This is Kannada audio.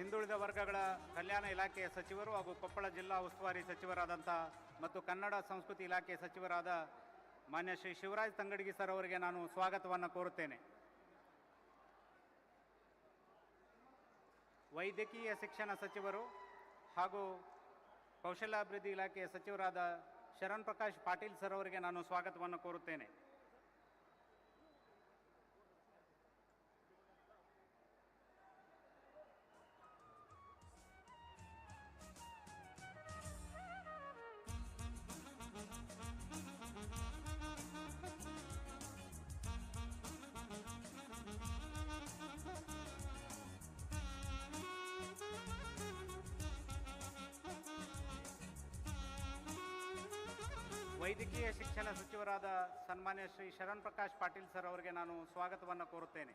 ಹಿಂದುಳಿದ ವರ್ಗಗಳ ಕಲ್ಯಾಣ ಇಲಾಖೆಯ ಸಚಿವರು ಹಾಗೂ ಕೊಪ್ಪಳ ಜಿಲ್ಲಾ ಉಸ್ತುವಾರಿ ಸಚಿವರಾದಂಥ ಮತ್ತು ಕನ್ನಡ ಸಂಸ್ಕೃತಿ ಇಲಾಖೆ ಸಚಿವರಾದ ಮಾನ್ಯ ಶ್ರೀ ಶಿವರಾಜ್ ತಂಗಡಗಿ ಸರ್ ಅವರಿಗೆ ನಾನು ಸ್ವಾಗತವನ್ನು ಕೋರುತ್ತೇನೆ. ವೈದ್ಯಕೀಯ ಶಿಕ್ಷಣ ಸಚಿವರು ಹಾಗೂ ಕೌಶಲ್ಯಾಭಿವೃದ್ಧಿ ಇಲಾಖೆಯ ಸಚಿವರಾದ ಶರಣ್ ಪ್ರಕಾಶ್ ಪಾಟೀಲ್ ಸರ್ ಅವರಿಗೆ ನಾನು ಸ್ವಾಗತವನ್ನು ಕೋರುತ್ತೇನೆ. ವೈದ್ಯಕೀಯ ಶಿಕ್ಷಣ ಸಚಿವರಾದ ಸನ್ಮಾನ್ಯ ಶ್ರೀ ಶರಣ್ ಪ್ರಕಾಶ್ ಪಾಟೀಲ್ ಸರ್ ಅವರಿಗೆ ನಾನು ಸ್ವಾಗತವನ್ನು ಕೋರುತ್ತೇನೆ.